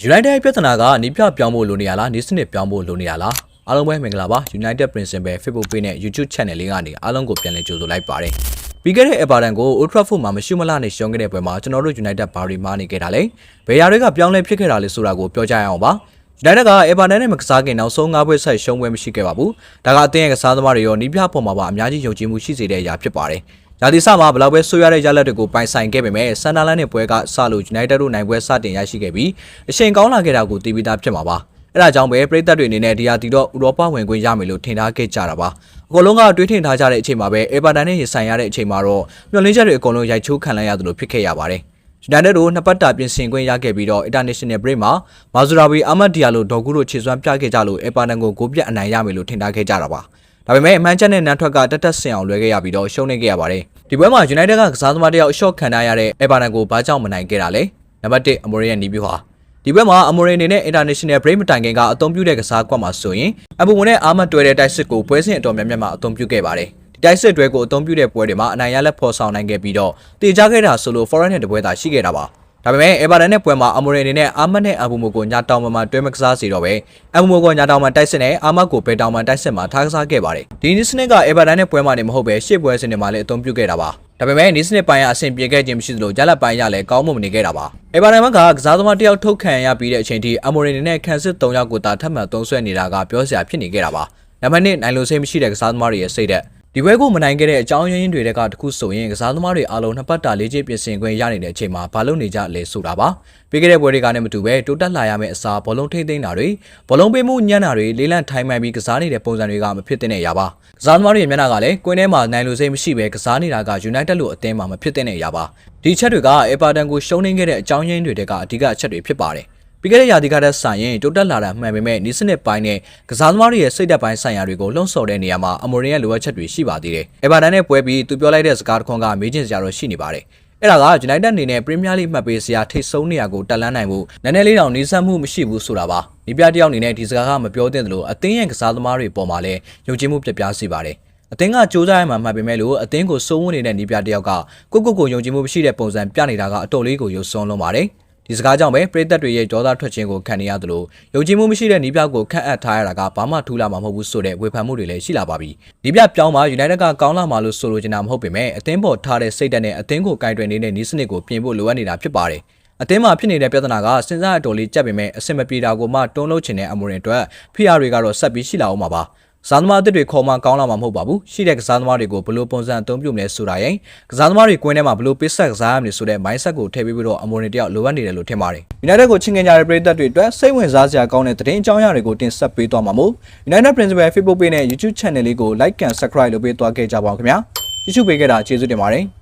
United ပြဿနာကနီးပြပြောင်းဖို့လိုနေရလားနီးစနစ်ပြောင်းဖို့လိုနေရလားအားလုံးပဲမင်္ဂလာပါ United Principle Facebook page နဲ့ YouTube channel လေးကနေအားလုံးကိုပြန်လည်ကြိုဆိုလိုက်ပါတယ်ပြီးခဲ့တဲ့ Everton ကို Old Trafford မှာမရှိမလားနဲ့ရှုံးခဲ့တဲ့ပွဲမှာကျွန်တော်တို့ United ဘာတွေမားနေခဲ့တာလဲဘယ်ရာတွေကပြောင်းလဲဖြစ်ခဲ့တာလဲဆိုတာကိုပြောကြရအောင်ပါ United က Everton နဲ့မကစားခင်နောက်ဆုံး၅ပွဲဆက်ရှုံးပွဲမရှိခဲ့ပါဘူးဒါကအသင်းရဲ့ကစားသမားတွေရောနီးပြပေါ်မှာပါအများကြီးယုံကြည်မှုရှိစေတဲ့အရာဖြစ်ပါတယ် ရာသီစမှာဘလောက်ပဲဆိုးရတဲ့ရလဒ်တွေကိုပိုင်ဆိုင်ခဲ့ပေမဲ့ဆန်ဒါလန်နဲ့ပွဲကစလို့ United တို့နိုင်ပွဲစတင်ရရှိခဲ့ပြီးအချိန်ကောင်းလာခဲ့တာကိုသိပြီးသားဖြစ်မှာပါ။အဲဒါကြောင့်ပဲပြည်သက်တွေအနေနဲ့ဒီဟာတီတော့ဥရောပဝင်ခွင့်ရမယ်လို့ထင်ထားခဲ့ကြတာပါ။အကုန်လုံးကတွေးထင်ထားကြတဲ့အချိန်မှာပဲအေဗာတန်နဲ့ရင်ဆိုင်ရတဲ့အချိန်မှာတော့မျှော်လင့်ချက်တွေအကုန်လုံးရိုက်ချိုးခံလိုက်ရတယ်လို့ဖြစ်ခဲ့ရပါတယ်။ United တို့နှစ်ပတ်တာပြင်ဆင်ခွင့်ရခဲ့ပြီးတော့ International Break မှာမာဇူရာဘီအာမတ်ဒီယာလိုဒေါ်ကူတို့ခြေစွမ်းပြခဲ့ကြလို့အေဗာတန်ကိုဂိုးပြတ်အနိုင်ရမယ်လို့ထင်ထားခဲ့ကြတာပါ။ ဒါပေမဲ့အမှန်ချက်နဲ့နန်းထွက်ကတက်တက်ဆင်အောင်လွဲခဲ့ရပြီးတော့ရှုံးနေခဲ့ရပါတယ်။ဒီပွဲမှာ United ကကစားသမားတယောက်အရှော့ခံထားရတဲ့ Everton ကိုဘာကြောင့်မနိုင်ခဲ့တာလဲ။နံပါတ်1အမိုရီရဲ့နီးပြဟာဒီပွဲမှာအမိုရီအနေနဲ့ International Break မတိုင်ခင်ကအသုံးပြုတဲ့ကစားကွက်မှာဆိုရင်အပူဝင်နဲ့အာမတ်တွဲတဲ့တိုက်စစ်ကိုပွဲစဉ်အတော်များများမှာအသုံးပြုခဲ့ပါတယ်။ဒီတိုက်စစ်တွဲကိုအသုံးပြုတဲ့ပွဲတွေမှာအနိုင်ရလက်ဖော်ဆောင်နိုင်ခဲ့ပြီးတော့တေချခဲ့တာဆိုလို့ Foreign နဲ့တပွဲသာရှိခဲ့တာပါ။ ဒါပေမဲ့ Everton နဲ့ပွဲမှာအမိုရီအနေနဲ့အာမတ်နဲ့အဘူမိုကိုညာတောင်မှာတွဲမကစားစီတော့ပဲအဘူမိုကိုညာတောင်မှာတိုက်စစ်နဲ့အာမတ်ကိုဘယ်တောင်မှာတိုက်စစ်မှာထားကစားခဲ့ပါတယ်။ဒီနည်းစနစ်က Everton နဲ့ပွဲမှာနေမဟုတ်ပဲရှေ့ပွဲစဉ်တွေမှာလည်းအသုံးပြုခဲ့တာပါ။ဒါပေမဲ့နည်းစနစ်ပိုင်းကအဆင်ပြေခဲ့ခြင်းမရှိသလိုဂျက်လက်ပိုင်းရလည်းကောင်းမွန်မနေခဲ့တာပါ။အေဗာတန်ကကစားသမားတယောက်ထုတ်ခံရပြီးတဲ့အချိန်ထိအမိုရီနေနဲ့ခန်စစ်၃ယောက်ကိုသာထပ်မံသုံးဆွဲနေတာကပြောစရာဖြစ်နေခဲ့တာပါ။နံပါတ်1နိုင်လို့စိတ်မရှိတဲ့ကစားသမားတွေရဲ့စိတ်သက် ဒီဘွဲကိုမနိုင်ခဲ့တဲ့အကြောင်းရင်းတွေကတခုဆိုရင်ကစားသမားတွေအားလုံးနှစ်ပတ်တာလေးချင်းပြင်ဆင်ခွင့်ရနေတဲ့အချိန်မှာဘာလို့နေကြလဲဆိုတာပါပြီးခဲ့တဲ့ပွဲတွေကနဲ့မတူပဲတိုးတက်လာရမယ့်အစားဘောလုံးထိမ့်သိမ်းတာတွေဘောလုံးပေးမှုညံ့တာတွေလေးလံထိုင်းမှန်ပြီးကစားနေတဲ့ပုံစံတွေကမဖြစ်တဲ့အရာပါကစားသမားတွေမျက်နှာကလည်းကွင်းထဲမှာနိုင်လို့စိတ်မရှိပဲကစားနေတာက United လို့အသင်းမှာမဖြစ်တဲ့အရာပါဒီချက်တွေက Everton ကိုရှုံးနေခဲ့တဲ့အကြောင်းရင်းတွေကအဓိကအချက်တွေဖြစ်ပါတယ် ပြီးခဲ့တဲ့ရာသီကတည်းကဆိုင်ရင်တိုးတက်လာတာမှန်ပေမဲ့နီးစနစ်ပိုင်းနဲ့ကစားသမားတွေရဲ့စိတ်ဓာတ်ပိုင်းဆိုင်ရာတွေကိုလှုံ့ဆော်တဲ့နေရာမှာအမိုရင်ရဲ့လိုအပ်ချက်တွေရှိပါသေးတယ်။အေဗာတန်နဲ့ပွဲပြီးသူပြောလိုက်တဲ့စကားတစ်ခွန်းကမေးချင်စရာတော့ရှိနေပါတယ်။အဲ့ဒါက United အနေနဲ့ Premier League မှတ်ပေးစရာထိတ်ဆုံးနေရာကိုတက်လန်းနိုင်ဖို့နည်းနည်းလေးတောင်နီးစပ်မှုမရှိဘူးဆိုတာပါ။ဒီပြတယောက်အနေနဲ့ဒီစကားကမပြောသင့်သလိုအသင်းရဲ့ကစားသမားတွေပေါ်မှာလည်းယုံကြည်မှုပြပြစေပါတယ်။အသင်းကစူးစမ်းရမှာမှတ်ပေမဲ့လို့အသင်းကိုစိုးဝန်းနေတဲ့နီးပြတယောက်ကကိုကိုကိုယုံကြည်မှုမရှိတဲ့ပုံစံပြနေတာကအတော်လေးကိုရုပ်ဆုံးလုံးပါတယ်။ ဒီစကားကြောင့်ပဲပြည်သက်တွေရဲ့ကြောသားထွက်ခြင်းကိုခံနေရသလိုယုံကြည်မှုမရှိတဲ့နီးပြကိုခန့်အပ်ထားရတာကဘာမှထူးလာမှာမဟုတ်ဘူးဆိုတဲ့ဝေဖန်မှုတွေလည်းရှိလာပါပြီ။နီးပြပြောင်းမှာ United ကကောင်းလာမှာလို့ဆိုလိုချင်တာမဟုတ်ပေမဲ့အသင်းပေါ်ထားတဲ့စိတ်ဓာတ်နဲ့အသင်းကိုကင်တွယ်နေတဲ့နီးစနစ်ကိုပြင်ဖို့လိုအပ်နေတာဖြစ်ပါတယ်။အသင်းမှာဖြစ်နေတဲ့ပြဿနာကစဉ်းစားအတော်လေးကြက်ပေမဲ့အဆင်မပြေတာကိုမှတွန်းလှုပ်ချင်တဲ့အမူရင်အတွက်ဖိအားတွေကတော့ဆက်ပြီးရှိလာအောင်ပါပါ။က စားသမားအသစ်တွေခေါ်မှကောင်းလာမှာမဟုတ်ပါဘူးရှိတဲ့ကစားသမားတွေကိုဘယ်လိုပုံစံအသုံးပြုမလဲဆိုတာရင်ကစားသမားတွေကွင်းထဲမှာဘယ်လိုပေးဆက်ကစားရမလဲဆိုတဲ့ mindset ကိုထည့်ပေးပြီးတော့အမွန်တွေတယောက်လိုအပ်နေတယ်လို့ထင်ပါတယ် United ကိုချင်းခင်ကြတဲ့ပရိသတ်တွေအတွက်စိတ်ဝင်စားစရာကောင်းတဲ့သတင်းအကြောင်းအရာတွေကိုတင်ဆက်ပေးသွားမှာမို့ United Principle Facebook page နဲ့ YouTube channel လေးကို like and subscribe လုပ်ပေးသွားခဲ့ကြပါဦးခင်ဗျာ YouTube ပေးခဲ့တာကျေးဇူးတင်ပါတယ်